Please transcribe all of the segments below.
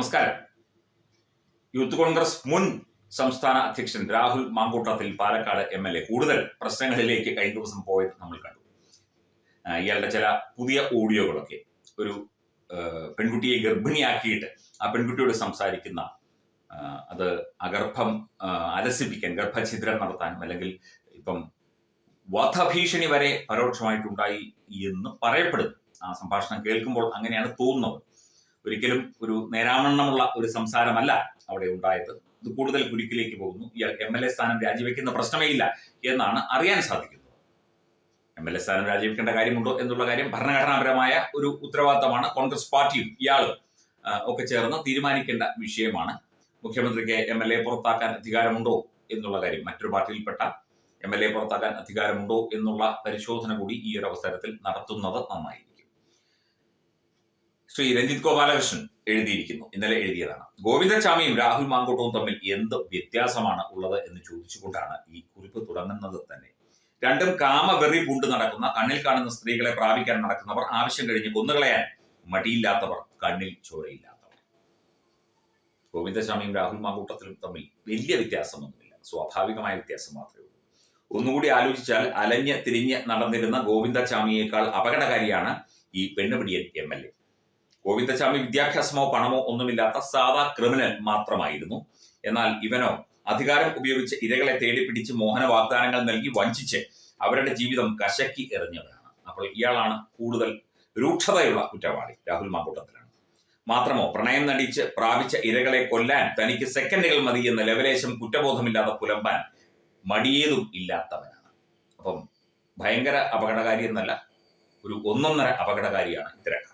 നമസ്കാരം. യൂത്ത് കോൺഗ്രസ് മുൻ സംസ്ഥാന അധ്യക്ഷൻ Rahul Mamkootathil Palakkad M L A. കൂടുതൽ പ്രശ്നങ്ങളിലേക്ക് കഴിഞ്ഞ ദിവസം പോയത് നമ്മൾ കണ്ടു. ഇയാളുടെ ചില പുതിയ ഓഡിയോകളൊക്കെ ഒരു പെൺകുട്ടിയെ ഗർഭിണിയാക്കിയിട്ട് ആ പെൺകുട്ടിയോട് സംസാരിക്കുന്ന അത് അഗർഭം അലസിപ്പിക്കാൻ ഗർഭഛിദ്രം നടത്താനും അല്ലെങ്കിൽ ഇപ്പം വധഭീഷണി വരെ പരോക്ഷമായിട്ടുണ്ടായി എന്ന് പറയപ്പെടുന്നു. ആ സംഭാഷണം കേൾക്കുമ്പോൾ അങ്ങനെയാണ് തോന്നുന്നത്. ഒരിക്കലും ഒരു നേരാവണ്ണമുള്ള ഒരു സംസാരമല്ല അവിടെ ഉണ്ടായത്. ഇത് കൂടുതൽ കുരുക്കിലേക്ക് പോകുന്നു. ഇയാൾ എം എൽ എ സ്ഥാനം രാജിവെക്കുന്ന പ്രശ്നമേ ഇല്ല എന്നാണ് അറിയാൻ സാധിക്കുന്നത്. എം എൽ എ സ്ഥാനം രാജിവെക്കേണ്ട കാര്യമുണ്ടോ എന്നുള്ള കാര്യം ഭരണഘടനാപരമായ ഒരു ഉത്തരവാദിത്തമാണ് കോൺഗ്രസ് പാർട്ടിയും ഇയാളും ഒക്കെ ചേർന്ന് തീരുമാനിക്കേണ്ട വിഷയമാണ്. മുഖ്യമന്ത്രിക്ക് എം എൽ എ പുറത്താക്കാൻ അധികാരമുണ്ടോ എന്നുള്ള കാര്യം മറ്റൊരു പാർട്ടിയിൽപ്പെട്ട എം എൽ എ പുറത്താക്കാൻ അധികാരമുണ്ടോ എന്നുള്ള പരിശോധന കൂടി ഈ ഒരു അവസരത്തിൽ നടത്തുന്നത് നന്നായിരിക്കും. ശ്രീ രഞ്ജിത് ഗോപാലകൃഷ്ണൻ എഴുതിയിരിക്കുന്നു. ഇന്നലെ എഴുതിയതാണ്. ഗോവിന്ദചാമിയും രാഹുൽ മാങ്കോട്ടവും തമ്മിൽ എന്ത് വ്യത്യാസമാണ് ഉള്ളത് എന്ന് ചോദിച്ചുകൊണ്ടാണ് ഈ കുറിപ്പ് തുടങ്ങുന്നത് തന്നെ. രണ്ടും കാമവെറി പൂണ്ട് നടക്കുന്ന കണ്ണിൽ കാണുന്ന സ്ത്രീകളെ പ്രാപിക്കാൻ നടക്കുന്നവർ ആവശ്യം കഴിഞ്ഞ് കൊന്നുകളയാൻ മടിയില്ലാത്തവർ കണ്ണിൽ ചോരയില്ലാത്തവർ. ഗോവിന്ദസ്വാമിയും രാഹുൽ മാങ്കൂട്ടത്തിലും തമ്മിൽ വലിയ വ്യത്യാസമൊന്നുമില്ല. സ്വാഭാവികമായ വ്യത്യാസം മാത്രമേ ഉള്ളൂ. ഒന്നുകൂടി ആലോചിച്ചാൽ അലഞ്ഞ് തിരിഞ്ഞ് നടന്നിരുന്ന ഗോവിന്ദചാമിയേക്കാൾ അപകടകാരിയാണ് ഈ പെണ്ണുപിടിയൻ എം എൽ എ. ഗോവിന്ദചാമി വിദ്യാഭ്യാസമോ പണമോ ഒന്നുമില്ലാത്ത സാധാ ക്രിമിനൽ മാത്രമായിരുന്നു. എന്നാൽ ഇവനോ അധികാരം ഉപയോഗിച്ച് ഇരകളെ തേടിപ്പിടിച്ച് മോഹന വാഗ്ദാനങ്ങൾ നൽകി വഞ്ചിച്ച് അവരുടെ ജീവിതം കശക്കി എറിഞ്ഞവരാണ്. അപ്പോൾ ഇയാളാണ് കൂടുതൽ രൂക്ഷതയുള്ള കുറ്റവാളി രാഹുൽ മാക്കൂട്ടത്തിലാണ് മാത്രമോ പ്രണയം നടിച്ച് പ്രാപിച്ച ഇരകളെ കൊല്ലാൻ തനിക്ക് സെക്കൻഡുകൾ മതി എന്ന ലെവലേശം കുറ്റബോധമില്ലാത്ത പുലമ്പാൻ മടിയേതും ഇല്ലാത്തവനാണ്. അപ്പം ഭയങ്കര അപകടകാരി എന്നല്ല ഒരു ഒന്നൊന്നര അപകടകാരിയാണ് ഇത്തരക്കാർ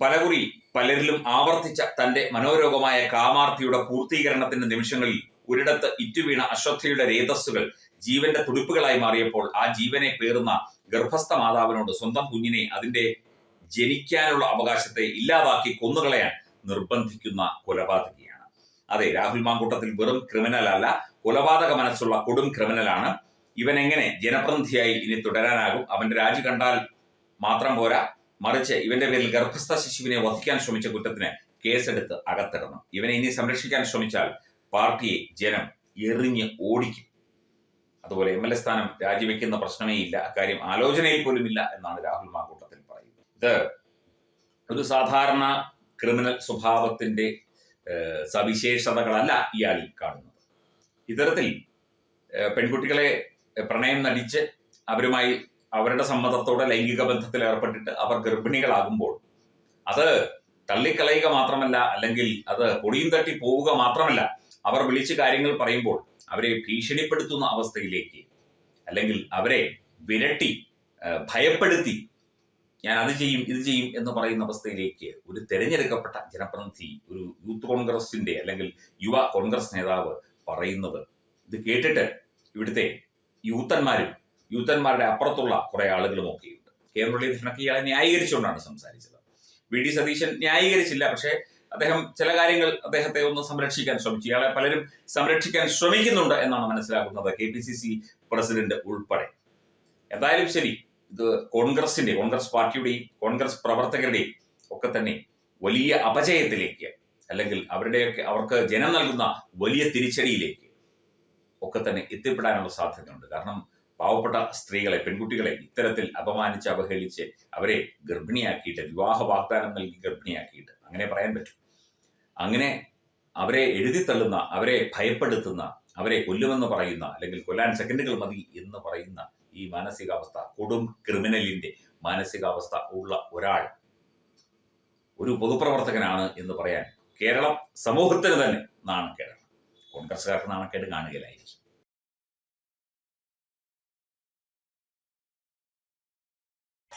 പലകുറി പലരിലും ആവർത്തിച്ച തന്റെ മനോരോഗമായ കാമാർത്തിയുടെ പൂർത്തീകരണത്തിന്റെ നിമിഷങ്ങളിൽ ഒരിടത്ത് ഇറ്റുവീണ അശ്വത്ഥയുടെ രേതസ്സുകൾ ജീവന്റെ തുടിപ്പുകളായി മാറിയപ്പോൾ ആ ജീവനെ പേറുന്ന ഗർഭസ്ഥ മാതാവിനോട് സ്വന്തം കുഞ്ഞിനെ അതിന്റെ ജനിക്കാനുള്ള അവകാശത്തെ ഇല്ലാതാക്കി കൊന്നുകളയാൻ നിർബന്ധിക്കുന്ന കൊലപാതകിയാണ്. അതെ രാഹുൽ മാങ്കൂട്ടത്തിൽ വെറും ക്രിമിനൽ അല്ല കൊലപാതക മനസ്സുള്ള കൊടും ക്രിമിനലാണ് ഇവൻ എങ്ങനെ ജനപ്രതിനിധിയായി ഇനി തുടരാനാകും? അവന്റെ രാജി കണ്ടാൽ മാത്രം പോരാ? മറിച്ച് ഇവന്റെ പേരിൽ ഗർഭസ്ഥ ശിശുവിനെ വധിക്കാൻ ശ്രമിച്ച കുറ്റത്തിന് കേസെടുത്ത് അകത്തിടണം. ഇവനെ ഇനി സംരക്ഷിക്കാൻ ശ്രമിച്ചാൽ പാർട്ടിയെ ജനം എറിഞ്ഞ് ഓടിക്കും. അതുപോലെ എം എൽ എ സ്ഥാനം രാജിവെക്കുന്ന പ്രശ്നമേ ഇല്ല അക്കാര്യം ആലോചനയിൽ പോലും ഇല്ല എന്നാണ് രാഹുൽ മാങ്കൂട്ടത്തിൽ പറയുന്നത്. ഇത് ഒരു സാധാരണ ക്രിമിനൽ സ്വഭാവത്തിന്റെ സവിശേഷതകളല്ല ഇയാളിൽ കാണുന്നത്. ഇത്തരത്തിൽ പെൺകുട്ടികളെ പ്രണയം നടിച്ച് അവരുമായി അവരുടെ സമ്മതത്തോടെ ലൈംഗിക ബന്ധത്തിൽ ഏർപ്പെട്ടിട്ട് അവർ ഗർഭിണികളാകുമ്പോൾ അത് തള്ളിക്കളയുക മാത്രമല്ല അല്ലെങ്കിൽ അത് പൊടിയും തട്ടി പോവുക മാത്രമല്ല അവർ വിളിച്ച് കാര്യങ്ങൾ പറയുമ്പോൾ അവരെ ഭീഷണിപ്പെടുത്തുന്ന അവസ്ഥയിലേക്ക് അല്ലെങ്കിൽ അവരെ വിരട്ടി ഭയപ്പെടുത്തി ഞാൻ അത് ചെയ്യും ഇത് ചെയ്യും എന്ന് പറയുന്ന അവസ്ഥയിലേക്ക് ഒരു തെരഞ്ഞെടുക്കപ്പെട്ട ജനപ്രതിനിധി ഒരു യൂത്ത് കോൺഗ്രസിന്റെ അല്ലെങ്കിൽ യുവ കോൺഗ്രസ് നേതാവ് പറയുന്നത് ഇത് കേട്ടിട്ട് ഇവിടുത്തെ യൂത്തന്മാരും യൂത്തന്മാരുടെ അപ്പുറത്തുള്ള കുറെ ആളുകളും ഒക്കെയുണ്ട്. കെ മുരളീധരനൊക്കെ ഇയാളെ ന്യായീകരിച്ചുകൊണ്ടാണ് സംസാരിച്ചത്. വി. ഡി. സതീശൻ ന്യായീകരിച്ചില്ല പക്ഷേ അദ്ദേഹം ചില കാര്യങ്ങൾ അദ്ദേഹത്തെ ഒന്ന് സംരക്ഷിക്കാൻ ശ്രമിച്ചു. ഇയാളെ പലരും സംരക്ഷിക്കാൻ ശ്രമിക്കുന്നുണ്ട് എന്നാണ് മനസ്സിലാക്കുന്നത് K P C C president ഉൾപ്പെടെ. എന്തായാലും ശരി ഇത് കോൺഗ്രസിന്റെ കോൺഗ്രസ് പാർട്ടിയുടെയും കോൺഗ്രസ് പ്രവർത്തകരുടെയും ഒക്കെ തന്നെ വലിയ അപജയത്തിലേക്ക് അല്ലെങ്കിൽ അവരുടെയൊക്കെ അവർക്ക് ജനം നൽകുന്ന വലിയ തിരിച്ചടിയിലേക്ക് ഒക്കെ തന്നെ എത്തിപ്പെടാനുള്ള സാധ്യതയുണ്ട്. കാരണം പാവപ്പെട്ട സ്ത്രീകളെ പെൺകുട്ടികളെ ഇത്തരത്തിൽ അപമാനിച്ച് അവഹേളിച്ച് അവരെ ഗർഭിണിയാക്കിയിട്ട് വിവാഹ വാഗ്ദാനം നൽകി ഗർഭിണിയാക്കിയിട്ട്. അങ്ങനെ പറയാൻ പറ്റും. അങ്ങനെ അവരെ എഴുതി തള്ളുന്ന അവരെ ഭയപ്പെടുത്തുന്ന അവരെ കൊല്ലുമെന്ന് പറയുന്ന അല്ലെങ്കിൽ കൊല്ലാൻ സെക്കൻഡുകൾ മതി എന്ന് പറയുന്ന ഈ മാനസികാവസ്ഥ കൊടും ക്രിമിനലിന്റെ മാനസികാവസ്ഥ ഉള്ള ഒരാൾ ഒരു പൊതുപ്രവർത്തകനാണ് എന്ന് പറയാൻ കേരളം സമൂഹത്തിന് തന്നെ നാണക്കേടാണ്. കോൺഗ്രസ്സുകാർക്ക് നാണക്കേട് കാണുകയിലായിരിക്കും